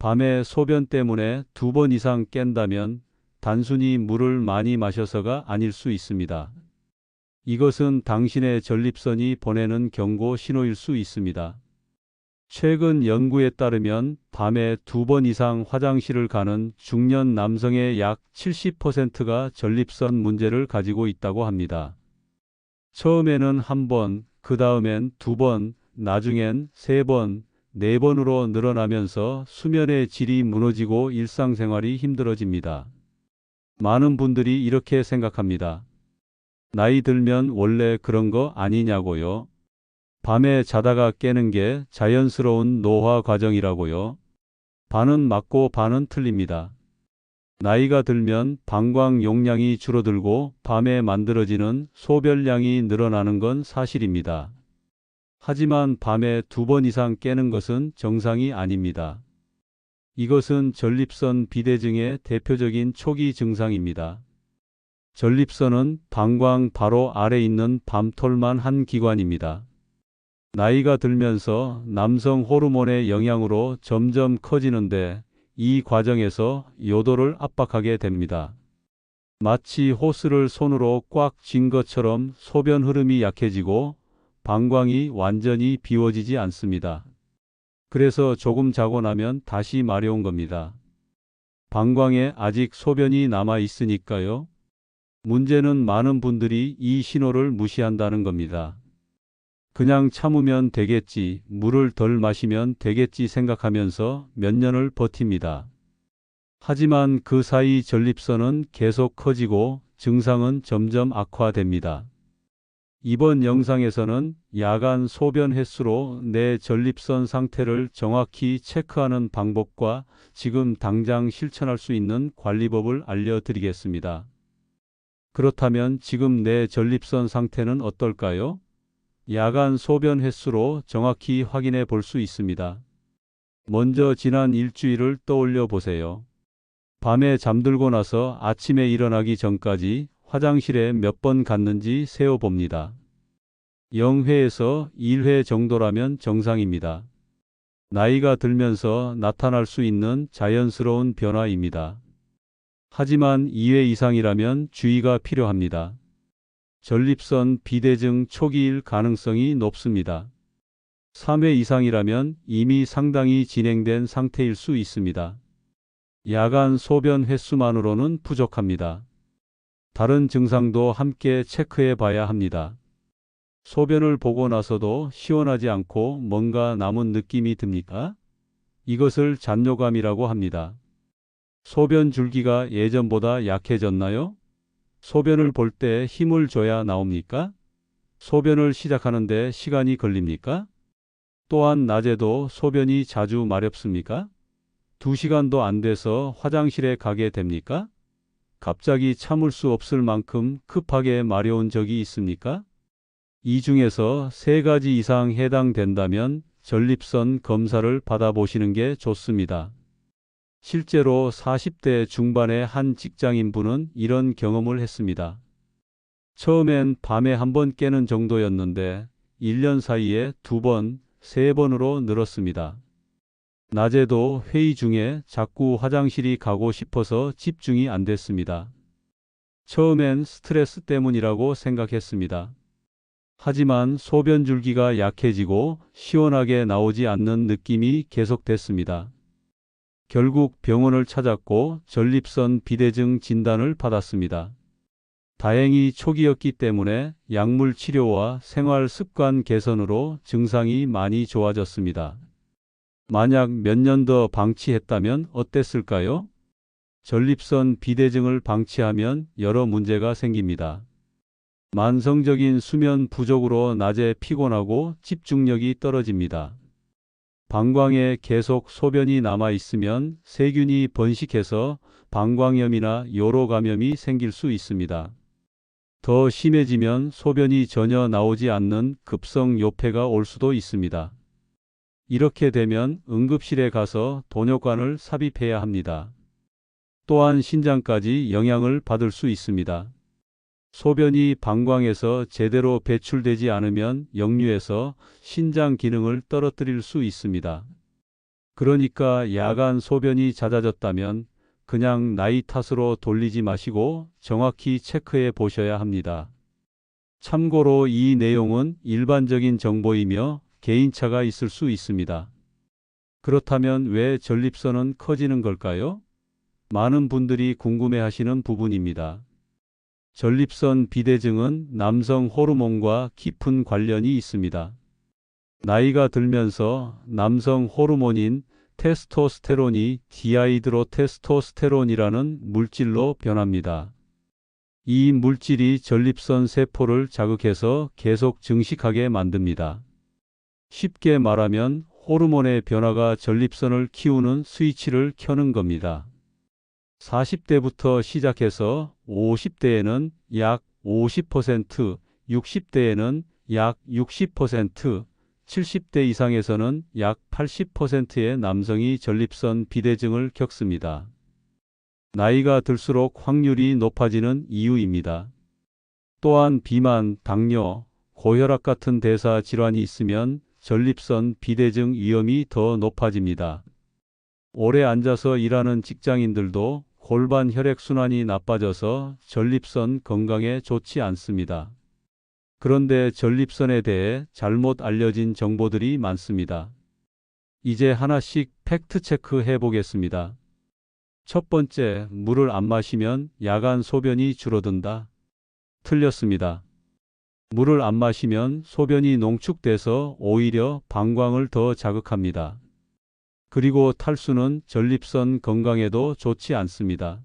밤에 소변 때문에 두 번 이상 깬다면 단순히 물을 많이 마셔서가 아닐 수 있습니다. 이것은 당신의 전립선이 보내는 경고 신호일 수 있습니다. 최근 연구에 따르면 밤에 두 번 이상 화장실을 가는 중년 남성의 약 70%가 전립선 문제를 가지고 있다고 합니다. 처음에는 한 번, 그 다음엔 두 번, 나중엔 세 번, 네 번으로 늘어나면서 수면의 질이 무너지고 일상생활이 힘들어집니다. 많은 분들이 이렇게 생각합니다. 나이 들면 원래 그런 거 아니냐고요. 밤에 자다가 깨는 게 자연스러운 노화 과정이라고요. 반은 맞고 반은 틀립니다. 나이가 들면 방광 용량이 줄어들고 밤에 만들어지는 소변량이 늘어나는 건 사실입니다. 하지만 밤에 두 번 이상 깨는 것은 정상이 아닙니다. 이것은 전립선 비대증의 대표적인 초기 증상입니다. 전립선은 방광 바로 아래 있는 밤톨만 한 기관입니다. 나이가 들면서 남성 호르몬의 영향으로 점점 커지는데 이 과정에서 요도를 압박하게 됩니다. 마치 호스를 손으로 꽉 쥔 것처럼 소변 흐름이 약해지고 방광이 완전히 비워지지 않습니다. 그래서 조금 자고 나면 다시 마려운 겁니다. 방광에 아직 소변이 남아 있으니까요. 문제는 많은 분들이 이 신호를 무시한다는 겁니다. 그냥 참으면 되겠지, 물을 덜 마시면 되겠지 생각하면서 몇 년을 버팁니다. 하지만 그 사이 전립선은 계속 커지고 증상은 점점 악화됩니다. 이번 영상에서는 야간 소변 횟수로 내 전립선 상태를 정확히 체크하는 방법과 지금 당장 실천할 수 있는 관리법을 알려드리겠습니다. 그렇다면 지금 내 전립선 상태는 어떨까요? 야간 소변 횟수로 정확히 확인해 볼 수 있습니다. 먼저 지난 일주일을 떠올려 보세요. 밤에 잠들고 나서 아침에 일어나기 전까지 화장실에 몇 번 갔는지 세어 봅니다. 0회에서 1회 정도라면 정상입니다. 나이가 들면서 나타날 수 있는 자연스러운 변화입니다. 하지만 2회 이상이라면 주의가 필요합니다. 전립선 비대증 초기일 가능성이 높습니다. 3회 이상이라면 이미 상당히 진행된 상태일 수 있습니다. 야간 소변 횟수만으로는 부족합니다. 다른 증상도 함께 체크해 봐야 합니다. 소변을 보고 나서도 시원하지 않고 뭔가 남은 느낌이 듭니까? 이것을 잔뇨감이라고 합니다. 소변 줄기가 예전보다 약해졌나요? 소변을 볼 때 힘을 줘야 나옵니까? 소변을 시작하는데 시간이 걸립니까? 또한 낮에도 소변이 자주 마렵습니까? 두 시간도 안 돼서 화장실에 가게 됩니까? 갑자기 참을 수 없을 만큼 급하게 마려운 적이 있습니까? 이 중에서 세 가지 이상 해당된다면 전립선 검사를 받아보시는 게 좋습니다. 실제로 40대 중반의 한 직장인분은 이런 경험을 했습니다. 처음엔 밤에 한 번 깨는 정도였는데 1년 사이에 두 번, 세 번으로 늘었습니다. 낮에도 회의 중에 자꾸 화장실이 가고 싶어서 집중이 안 됐습니다. 처음엔 스트레스 때문이라고 생각했습니다. 하지만 소변 줄기가 약해지고 시원하게 나오지 않는 느낌이 계속됐습니다. 결국 병원을 찾았고 전립선 비대증 진단을 받았습니다. 다행히 초기였기 때문에 약물 치료와 생활 습관 개선으로 증상이 많이 좋아졌습니다. 만약 몇 년 더 방치했다면 어땠을까요? 전립선 비대증을 방치하면 여러 문제가 생깁니다. 만성적인 수면 부족으로 낮에 피곤하고 집중력이 떨어집니다. 방광에 계속 소변이 남아 있으면 세균이 번식해서 방광염이나 요로 감염이 생길 수 있습니다. 더 심해지면 소변이 전혀 나오지 않는 급성 요폐가 올 수도 있습니다. 이렇게 되면 응급실에 가서 돈욕관을 삽입해야 합니다. 또한 신장까지 영향을 받을 수 있습니다. 소변이 방광에서 제대로 배출되지 않으면 역류해서 신장 기능을 떨어뜨릴 수 있습니다. 그러니까 야간 소변이 잦아졌다면 그냥 나이 탓으로 돌리지 마시고 정확히 체크해 보셔야 합니다. 참고로 이 내용은 일반적인 정보이며 개인차가 있을 수 있습니다. 그렇다면 왜 전립선은 커지는 걸까요? 많은 분들이 궁금해 하시는 부분입니다. 전립선 비대증은 남성 호르몬과 깊은 관련이 있습니다. 나이가 들면서 남성 호르몬인 테스토스테론이 디아이드로 테스토스테론이라는 물질로 변합니다. 이 물질이 전립선 세포를 자극해서 계속 증식하게 만듭니다. 쉽게 말하면 호르몬의 변화가 전립선을 키우는 스위치를 켜는 겁니다. 40대부터 시작해서 50대에는 약 50%, 60대에는 약 60%, 70대 이상에서는 약 80%의 남성이 전립선 비대증을 겪습니다. 나이가 들수록 확률이 높아지는 이유입니다. 또한 비만, 당뇨, 고혈압 같은 대사 질환이 있으면 전립선 비대증 위험이 더 높아집니다. 오래 앉아서 일하는 직장인들도 골반 혈액순환이 나빠져서 전립선 건강에 좋지 않습니다. 그런데 전립선에 대해 잘못 알려진 정보들이 많습니다. 이제 하나씩 팩트 체크 해 보겠습니다. 첫 번째, 물을 안 마시면 야간 소변이 줄어든다. 틀렸습니다. 물을 안 마시면 소변이 농축돼서 오히려 방광을 더 자극합니다. 그리고 탈수는 전립선 건강에도 좋지 않습니다.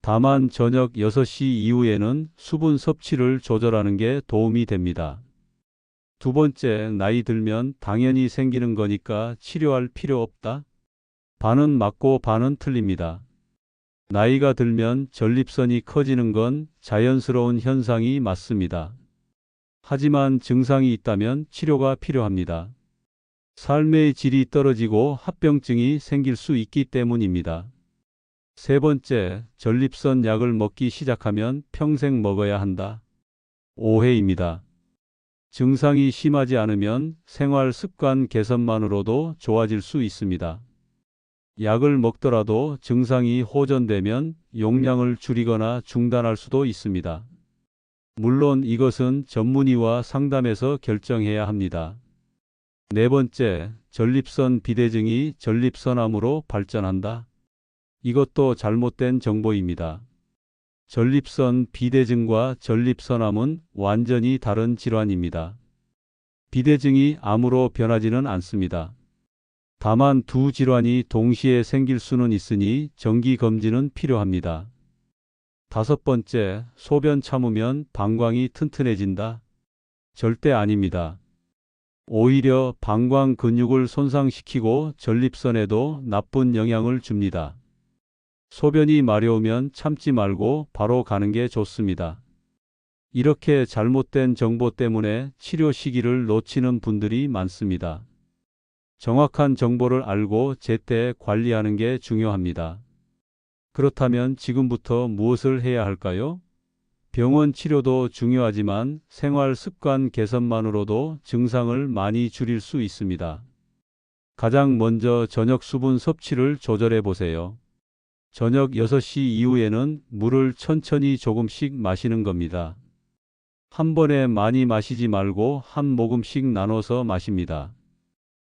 다만 저녁 6시 이후에는 수분 섭취를 조절하는 게 도움이 됩니다. 두 번째, 나이 들면 당연히 생기는 거니까 치료할 필요 없다? 반은 맞고 반은 틀립니다. 나이가 들면 전립선이 커지는 건 자연스러운 현상이 맞습니다. 하지만 증상이 있다면 치료가 필요합니다. 삶의 질이 떨어지고 합병증이 생길 수 있기 때문입니다. 세 번째, 전립선 약을 먹기 시작하면 평생 먹어야 한다. 오해입니다. 증상이 심하지 않으면 생활 습관 개선만으로도 좋아질 수 있습니다. 약을 먹더라도 증상이 호전되면 용량을 줄이거나 중단할 수도 있습니다. 물론 이것은 전문의와 상담해서 결정해야 합니다. 네 번째, 전립선 비대증이 전립선암으로 발전한다. 이것도 잘못된 정보입니다. 전립선 비대증과 전립선암은 완전히 다른 질환입니다. 비대증이 암으로 변하지는 않습니다. 다만 두 질환이 동시에 생길 수는 있으니 정기 검진은 필요합니다. 다섯 번째, 소변 참으면 방광이 튼튼해진다. 절대 아닙니다. 오히려 방광 근육을 손상시키고 전립선에도 나쁜 영향을 줍니다. 소변이 마려우면 참지 말고 바로 가는 게 좋습니다. 이렇게 잘못된 정보 때문에 치료 시기를 놓치는 분들이 많습니다. 정확한 정보를 알고 제때 관리하는 게 중요합니다. 그렇다면 지금부터 무엇을 해야 할까요? 병원 치료도 중요하지만 생활 습관 개선만으로도 증상을 많이 줄일 수 있습니다. 가장 먼저 저녁 수분 섭취를 조절해 보세요. 저녁 6시 이후에는 물을 천천히 조금씩 마시는 겁니다. 한 번에 많이 마시지 말고 한 모금씩 나눠서 마십니다.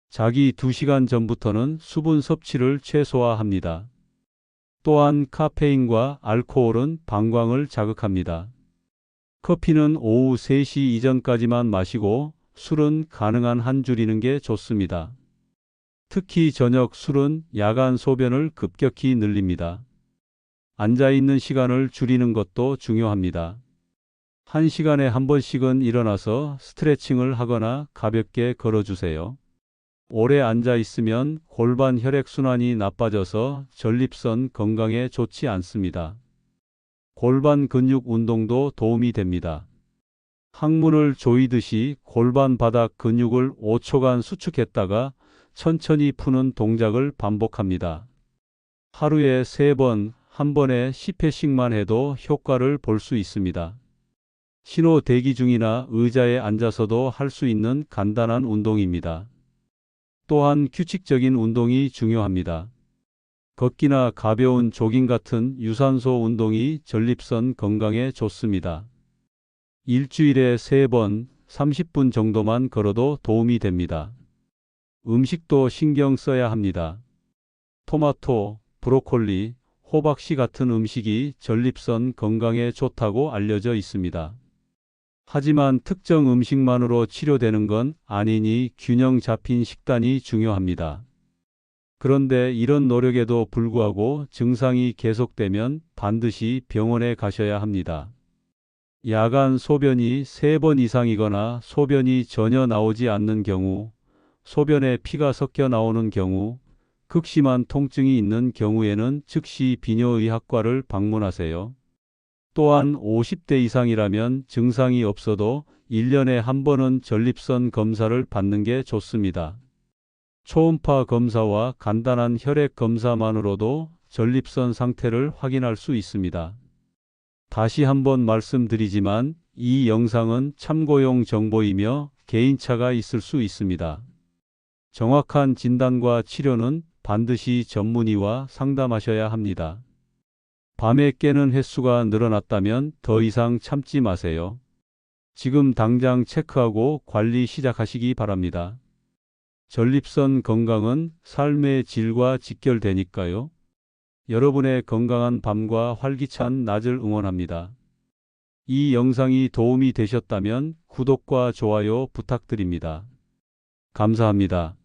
자기 2시간 전부터는 수분 섭취를 최소화합니다. 또한 카페인과 알코올은 방광을 자극합니다. 커피는 오후 3시 이전까지만 마시고 술은 가능한 한 줄이는 게 좋습니다. 특히 저녁 술은 야간 소변을 급격히 늘립니다. 앉아 있는 시간을 줄이는 것도 중요합니다. 한 시간에 한 번씩은 일어나서 스트레칭을 하거나 가볍게 걸어주세요. 오래 앉아 있으면 골반 혈액순환이 나빠져서 전립선 건강에 좋지 않습니다. 골반 근육 운동도 도움이 됩니다. 항문을 조이듯이 골반 바닥 근육을 5초간 수축했다가 천천히 푸는 동작을 반복합니다. 하루에 3번, 한 번에 10회씩만 해도 효과를 볼 수 있습니다. 신호 대기 중이나 의자에 앉아서도 할 수 있는 간단한 운동입니다. 또한 규칙적인 운동이 중요합니다. 걷기나 가벼운 조깅 같은 유산소 운동이 전립선 건강에 좋습니다. 일주일에 3번 30분 정도만 걸어도 도움이 됩니다. 음식도 신경 써야 합니다. 토마토, 브로콜리, 호박씨 같은 음식이 전립선 건강에 좋다고 알려져 있습니다. 하지만 특정 음식만으로 치료되는 건 아니니 균형 잡힌 식단이 중요합니다. 그런데 이런 노력에도 불구하고 증상이 계속되면 반드시 병원에 가셔야 합니다. 야간 소변이 3번 이상이거나 소변이 전혀 나오지 않는 경우, 소변에 피가 섞여 나오는 경우, 극심한 통증이 있는 경우에는 즉시 비뇨의학과를 방문하세요. 또한 50대 이상이라면 증상이 없어도 1년에 한 번은 전립선 검사를 받는 게 좋습니다. 초음파 검사와 간단한 혈액 검사만으로도 전립선 상태를 확인할 수 있습니다. 다시 한번 말씀드리지만 이 영상은 참고용 정보이며 개인차가 있을 수 있습니다. 정확한 진단과 치료는 반드시 전문의와 상담하셔야 합니다. 밤에 깨는 횟수가 늘어났다면 더 이상 참지 마세요. 지금 당장 체크하고 관리 시작하시기 바랍니다. 전립선 건강은 삶의 질과 직결되니까요. 여러분의 건강한 밤과 활기찬 낮을 응원합니다. 이 영상이 도움이 되셨다면 구독과 좋아요 부탁드립니다. 감사합니다.